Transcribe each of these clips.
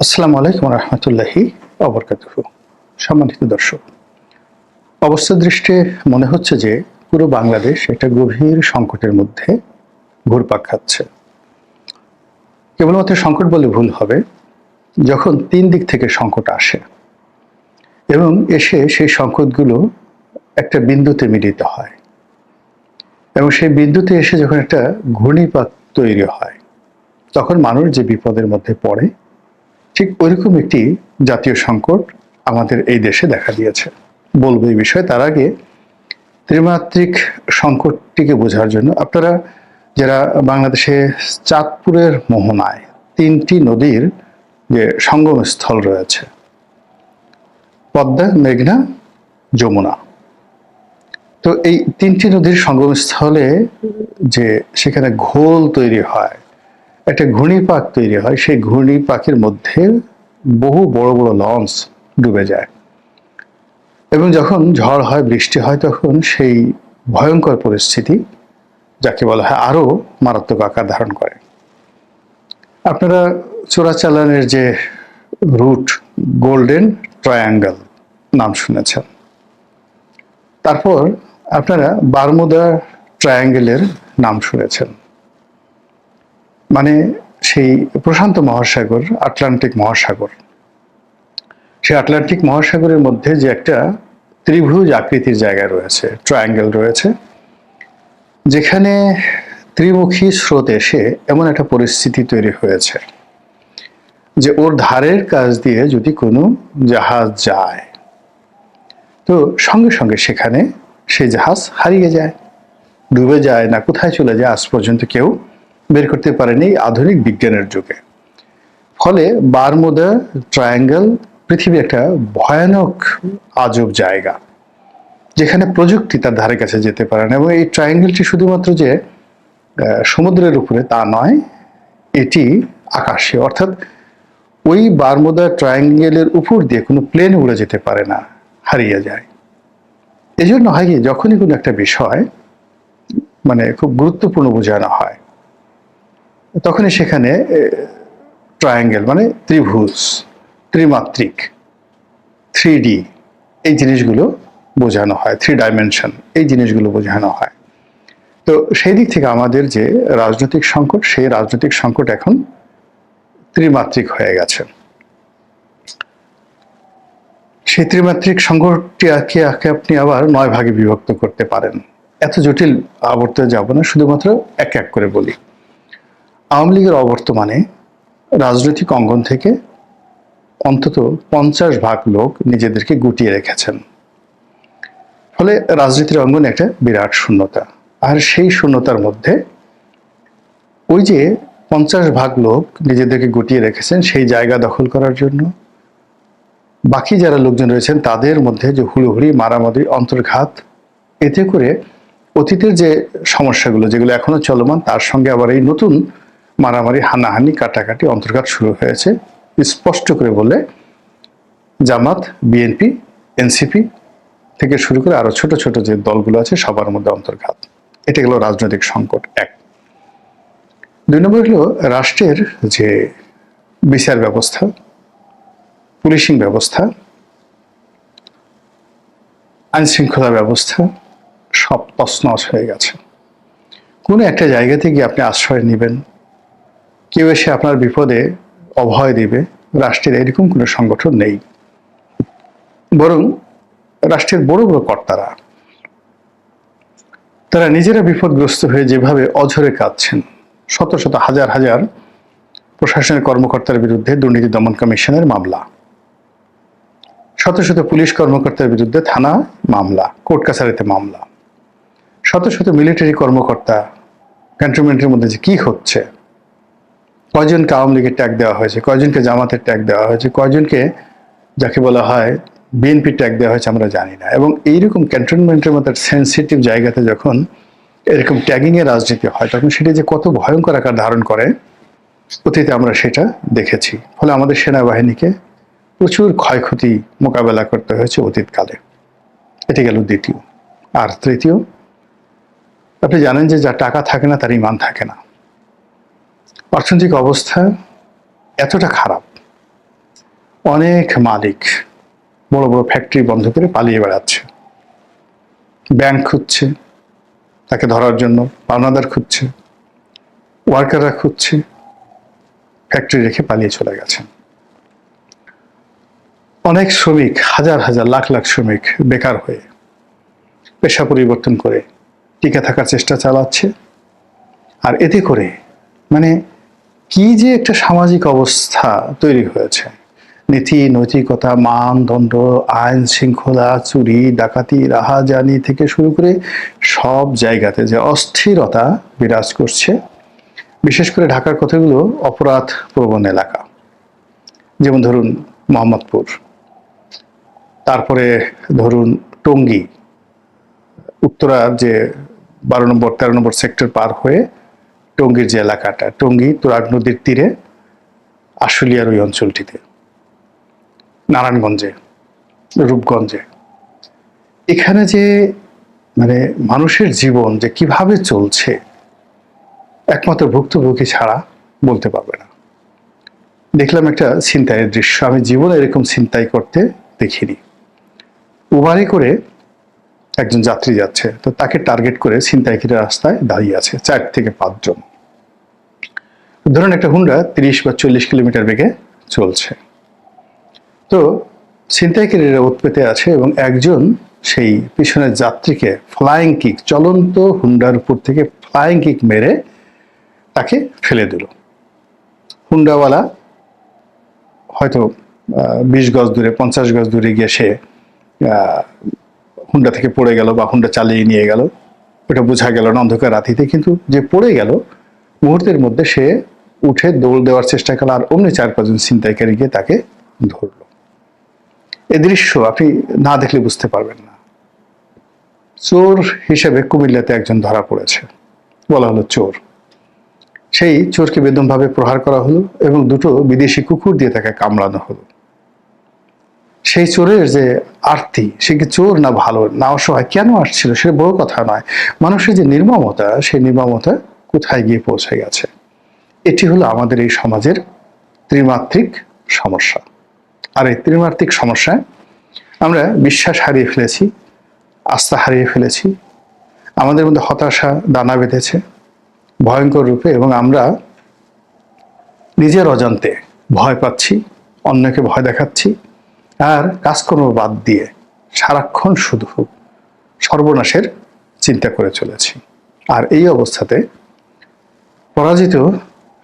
আসসালামু আলাইকুম রহমতুল্লাহি অবরকাতুহ সম্মানিত দর্শক অবস্থা দৃষ্টে মনে হচ্ছে যে পুরো বাংলাদেশ একটা গভীর সংকটের মধ্যে ঘুরপাক খাচ্ছে। কেবলমাত্র সংকট বলে ভুল হবে, যখন তিন দিক থেকে সংকট আসে এবং এসে সেই সংকটগুলো একটা বিন্দুতে মিলিত হয় এবং সেই বিন্দুতে এসে যখন একটা ঘূর্ণিপাত তৈরি হয়, তখন মানুষ যে বিপদের মধ্যে পড়ে ঠিক ওইরকম একটি জাতীয় সংকট আমাদের এই দেশে দেখা দিয়েছে। বলব এই বিষয়ে, তার আগে ত্রিমাত্রিক সংকটটিকে বোঝার জন্য আপনারা যারা বাংলাদেশে চাঁদপুরের মোহনায় তিনটি নদীর যে সঙ্গম স্থল রয়েছে, পদ্মা, মেঘনা, যমুনা, তো এই তিনটি নদীর সঙ্গমস্থলে যে সেখানে ঘোল তৈরি হয় একটা ঘূর্ণিপাক তৈরি হয়, সেই ঘূর্ণিপাকের মধ্যে বহু বড় বড় লঞ্চ ডুবে যায়। এবং যখন ঝড় হয়, বৃষ্টি হয়, তখন সেই ভয়ঙ্কর পরিস্থিতি যাকে বলা হয় আরও মারাত্মক আকার ধারণ করে। আপনারা চোরাচালানের যে রুট গোল্ডেন ট্রায়াঙ্গেল নাম শুনেছেন। তারপর আপনারা বারমুদা ট্রায়াঙ্গেলের নাম শুনেছেন। মানে সেই প্রশান্ত মহাসাগর, আটলান্টিক মহাসাগর। সেই আটলান্টিক মহাসাগরের মধ্যে যে একটা ত্রিভুজ আকৃতির জায়গা রয়েছে ট্রায়াঙ্গেল রয়েছে, যেখানে ত্রিমুখী স্রোত এসে এমন একটা পরিস্থিতি তৈরি হয়েছে যে ওর ধারের কাজ দিয়ে যদি কোনো জাহাজ যায়, তো সঙ্গে সঙ্গে সেখানে সেই জাহাজ হারিয়ে যায়, ডুবে যায় না, কোথায় চলে যায় আজ পর্যন্ত কেউ বের করতে পারেনি আধুনিক বিজ্ঞানের যুগে। ফলে বারমুদা ট্রায়াঙ্গেল পৃথিবী একটা ভয়ানক আজব জায়গা, যেখানে প্রযুক্তি তার ধারে কাছে যেতে পারে না। এবং এই ট্রায়াঙ্গেলটি শুধুমাত্র যে সমুদ্রের উপরে তা নয়, এটি আকাশে। অর্থাৎ ওই বারমুদা ট্রায়াঙ্গেলের উপর দিয়ে কোনো প্লেন উড়ে যেতে পারে না, হারিয়ে যায়। এজন্য হয় কি, যখনই কোনো একটা বিষয় মানে খুব গুরুত্বপূর্ণ বোঝানো হয় তখনই সেখানে ট্রায়াঙ্গেল মানে ত্রিভুজ, ত্রিমাত্রিক থ্রি ডি এই জিনিসগুলো বোঝানো হয় থ্রি ডাইমেনশন এই জিনিসগুলো বোঝানো হয়। তো সেই দিক থেকে আমাদের যে রাজনৈতিক সংকট, সেই রাজনৈতিক সংকট এখন ত্রিমাত্রিক হয়ে গেছে। সেই ত্রিমাত্রিক সংকটটি আঁকে আঁকে আপনি আবার নয় ভাগে বিভক্ত করতে পারেন। এত জটিল আবর্তে যাব না, শুধুমাত্র এক এক করে বলি। আওয়ামী লীগের অবর্তমানে রাজনৈতিক অঙ্গন থেকে অন্তত পঞ্চাশ ভাগ লোক নিজেদেরকে গুটিয়ে রেখেছেন। ফলে রাজনীতির অঙ্গনে একটা বিরাট শূন্যতা। আর সেই শূন্যতার মধ্যে ওই যে পঞ্চাশ ভাগ লোক নিজেদেরকে গুটিয়ে রেখেছেন, সেই জায়গা দখল করার জন্য। বাকি যারা লোকজন রয়েছেন, তাদের মধ্যে যে হুড়োহুড়ি, মারামারি, অন্তর্ঘাত, এতে করে অতীতের যে সমস্যাগুলো, যেগুলো এখনও চলমান, তার সঙ্গে আবার এই নতুন মারামারি, হানাহানি, কাটাকাটি অন্তর্ঘাত শুরু হয়েছে। স্পষ্ট করে বলে জামাত, বিএনপি, এনসিপি থেকে শুরু করে আরও ছোট ছোট যে দলগুলো আছে, সবার মধ্যে অন্তর্ঘাত। এটা গেল রাজনৈতিক সংকট এক। দুই নম্বর হলো রাষ্ট্রের যে বিচার ব্যবস্থা, পুলিশিং ব্যবস্থা, আইন শৃঙ্খলা ব্যবস্থা, সব তছনছ হয়ে গেছে। কোনো একটা জায়গা থেকে আপনি আশ্রয় নেবেন কেউ এসে আপনার বিপদে অভয় দিবে, রাষ্ট্রের এরকম কোনো সংগঠন নেই। বরং রাষ্ট্রের বড় বড় কর্তারা, তারা নিজেরা বিপদগ্রস্ত হয়ে যেভাবে অঝরে কাঁদছেন, শত শত হাজার হাজার প্রশাসনের কর্মকর্তার বিরুদ্ধে দুর্নীতি দমন কমিশনের মামলা, শত শত পুলিশ কর্মকর্তার বিরুদ্ধে থানা মামলা, কোর্ট কাছারিতে মামলা, শত শত মিলিটারি কর্মকর্তা, ক্যান্টনমেন্টের মধ্যে যে কি হচ্ছে কয়জনকে আওয়ামী লীগের ট্যাগ দেওয়া হয়েছে, কয়জনকে জামাতের ট্যাগ দেওয়া হয়েছে, কয়জনকে যাকে বলা হয় বিএনপি ট্যাগ দেওয়া হয়েছে আমরা জানি না। এবং এইরকম ক্যান্টনমেন্টের মতো সেন্সিটিভ জায়গাতে যখন এরকম ট্যাগিং এর রাজনীতি হয়, তখন সেটা যে কত ভয়ঙ্কর আকার ধারণ করে, অতীতে আমরা সেটা দেখেছি। ফলে আমাদের সেনাবাহিনীকে প্রচুর ক্ষয়ক্ষতি মোকাবেলা করতে হয়েছে অতীতকালে। এটি গেল দ্বিতীয়। আর তৃতীয়, আপনি জানেন যে যা টাকা থাকে না, তার ইমান থাকে না। অর্থনৈতিক অবস্থা এতটা খারাপ। অনেক মালিক বড় বড় ফ্যাক্টরি বন্ধ করে পালিয়ে বেড়াচ্ছে। ব্যাংক খুঁজছে তাকে ধরার জন্য পাওনাদার খুঁজছে ওয়ার্কাররা খুঁজছে ফ্যাক্টরি রেখে পালিয়ে চলে গেছেন অনেক শ্রমিক, হাজার হাজার, লাখ লাখ শ্রমিক বেকার হয়ে পেশা পরিবর্তন করে টিকে থাকার চেষ্টা চালাচ্ছে। আর এতে করে মানে কি যে একটা সামাজিক অবস্থা তৈরি হয়েছে? নীতি, নৈতিকতা মানদণ্ড আইন শৃঙ্খলা, চুরি, ডাকাতি, রাহাজানি থেকে শুরু করে সব জায়গাতে যে অস্থিরতা বিরাজ করছে, বিশেষ করে ঢাকার কথাগুলো অপরাধ প্রবণ এলাকা। যেমন ধরুন মোহাম্মদপুর, তারপরে ধরুন টঙ্গী, উত্তরা যে বারো নম্বর, তেরো নম্বর সেক্টর পার হয়ে টঙ্গীর যে এলাকাটা, টঙ্গী তুরাগ নদীর তীরে আশুলিয়ার ওই অঞ্চলটিতে, নারায়ণগঞ্জে, রূপগঞ্জে। এখানে যে মানে মানুষের জীবন যে কীভাবে চলছে, একমাত্র ভুক্তভোগী ছাড়া বলতে পারবে না। দেখলাম একটা ছিনতাইয়ের দৃশ্য, আমি জীবনে এরকম ছিনতাই করতে দেখিনি। উবারে করে একজন যাত্রী যাচ্ছে, তো তাকে টার্গেট করে ছিনতাইকারী রাস্তায় দাঁড়িয়ে আছে, চার থেকে পাঁচজন। ধরুন একটা হুন্ডা তিরিশ বা চল্লিশ কিলোমিটার বেগে চলছে। তো ছিনতাইকারীরা উৎপেতে আছে এবং একজন সেই পিছনের যাত্রীকে ফ্লাইং কিক চলন্ত হুন্ডার উপর থেকে ফ্লাইং কিক মেরে তাকে ফেলে দিল। হুন্ডাওয়ালা হয়তো বিশ গজ দূরে, পঞ্চাশ গজ দূরে গিয়ে সে হুন্ডা থেকে পড়ে গেল বা হুন্ডা চালিয়ে নিয়ে গেল, ওটা বোঝা গেল না অন্ধকার রাতিতে, কিন্তু যে পড়ে গেল, মুহূর্তের মধ্যে সে উঠে দৌড় দেওয়ার চেষ্টা করল আর অমনি চার পাঁচজন ছিনতাইকারী গিয়ে তাকে ধরলো। এ দৃশ্য আপনি না দেখলে বুঝতে পারবেন না। চোর হিসেবে কুমিল্লাতে একজন ধরা পড়েছে। বলা হলো চোর। সেই চোরকে বেদমভাবে প্রহার করা হলো এবং দুটো বিদেশি কুকুর দিয়ে তাকে কামড়ানো হলো। সেই চোরের যে আরতি, সে কি চোর না ভালো? না অসহায়? কেন আসছিল? সে বড় কথা নয়। মানুষের যে নির্মমতা, সেই নির্মমতা কোথায় গিয়ে পৌঁছে গেছে? এটি হলো আমাদের এই সমাজের ত্রিমাত্রিক সমস্যা। আর এই ত্রিমাত্রিক সমস্যায় আমরা বিশ্বাস হারিয়ে ফেলেছি, আস্থা হারিয়ে ফেলেছি, আমাদের মধ্যে হতাশা, দানা বেঁধেছে, ভয়ঙ্কর রূপে, এবং আমরা নিজের অজান্তে ভয় পাচ্ছি, অন্যকে ভয় দেখাচ্ছি আর কাজকর্ম বাদ দিয়ে সারাক্ষণ শুধু সর্বনাশের চিন্তা করে চলেছি। আর এই অবস্থাতে পরাজিত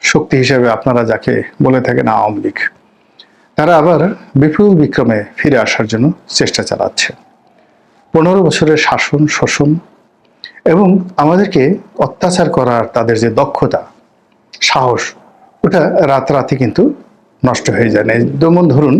শক্তি হিসেবে আপনারা যাকে বলে থাকেন আওয়ামী লীগ, তারা আবার বিপুল বিক্রমে ফিরে আসার জন্য চেষ্টা চালাচ্ছে। পনেরো বছরের শাসন, শোষণ এবং আমাদেরকে অত্যাচার করার তাদের যে দক্ষতা, সাহস, ওটা রাতারাতি কিন্তু নষ্ট হয়ে যায় না। যেমন ধরুন